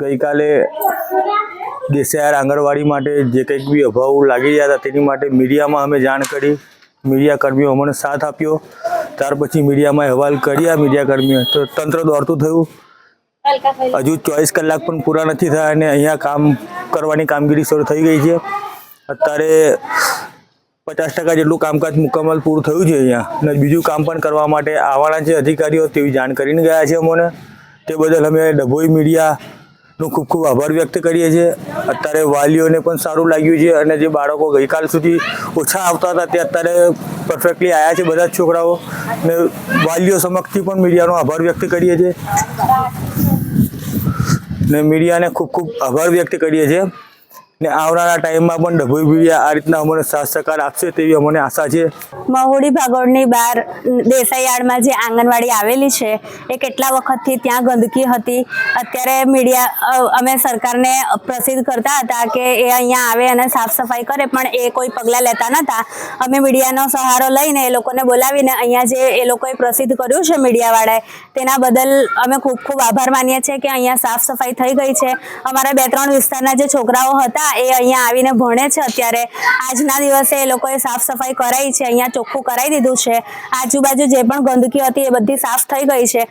ગઈકાલે દેસાયર આંગણવાડી માટે જે કંઈક બી અભાવ લાગી રહ્યા હતા તેની માટે મીડિયામાં અમે જાણ કરી. મીડિયા કર્મીઓ અમને સાથ આપ્યો. ત્યાર પછી મીડિયામાં અહેવાલ કર્યા. મીડિયાકર્મીઓ તો તંત્ર દોડતું થયું. હજુ ચોવીસ કલાક પણ પૂરા નથી થયા અને અહીંયા કામ કરવાની કામગીરી શરૂ થઈ ગઈ છે. અત્યારે પચાસ ટકા જેટલું કામકાજ મુકમ્મલ પૂરું થયું છે અહીંયા. અને બીજું કામ પણ કરવા માટે આવવાના જે અધિકારીઓ તેવી જાણ કરીને ગયા છે અમને. તે બદલ અમે ડભોઈ મીડિયાનો ખૂબ ખૂબ આભાર વ્યક્ત કરીએ છીએ. અત્યારે વાલીઓને પણ સારું લાગ્યું છે અને જે બાળકો ગઈકાલ સુધી ઓછા આવતા હતા તે અત્યારે પરફેક્ટલી આવ્યા છે બધા જ છોકરાઓ ને વાલીઓ સમક્ષથી પણ મીડિયાનો આભાર વ્યક્ત કરીએ છીએ. ને મીડિયાને ખૂબ ખૂબ આભાર વ્યક્ત કરીએ છીએ. ને આવનારા ટાઈમમાં પણ ડભોઈભીયા આ રીતના અમને સાથ સહકાર આપશે તેવી અમને આશા છે. મહુડી ભાગોળની બહાર દેસાઈયાળમાં જે આંગણવાડી આવેલી છે, એ કેટલા વખતથી ત્યાં ગંદકી હતી? અત્યારે મીડિયા અમે સરકારને પ્રસિદ્ધ કરતા હતા કે એ અહીંયા આવે અને સાફ સફાઈ કરે, પણ એ કોઈ પગલાં લેતા નહોતા. અમે મીડિયાનો સહારો લઈને એ લોકોને બોલાવીને અહીંયા જે એ લોકોએ પ્રસિદ્ધ કર્યું છે મીડિયાવાળાએ, તેના બદલ અમે ખૂબ ખૂબ આભાર માનીએ છીએ કે અહીંયા સાફ સફાઈ થઈ ગઈ છે. અમારા બે ત્રણ વિસ્તારના જે છોકરાઓ હતા એ અહીંયા આવીને ભણે છે. અત્યારે આજના દિવસે એ લોકોએ સાફ સફાઈ કરાવી છે, અહીંયા ચોખ્ખું કરાવી દીધું છે. આજુબાજુ જે પણ ગંદકી હતી એ બધી સાફ થઈ ગઈ છે.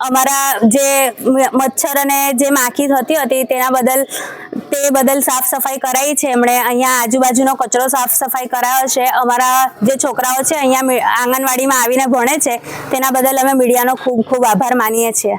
અમારા જે મચ્છર અને જે માખી થતી હતી તેના બદલ, તે બદલ સાફ સફાઈ કરાઈ છે. એમણે અહીંયા આજુબાજુનો કચરો સાફ સફાઈ કરાયો છે. અમારા જે છોકરાઓ છે, અહીંયા આંગણવાડીમાં આવીને ભણે છે. તેના બદલ અમે મીડિયાનો ખૂબ ખૂબ આભાર માનીએ છીએ.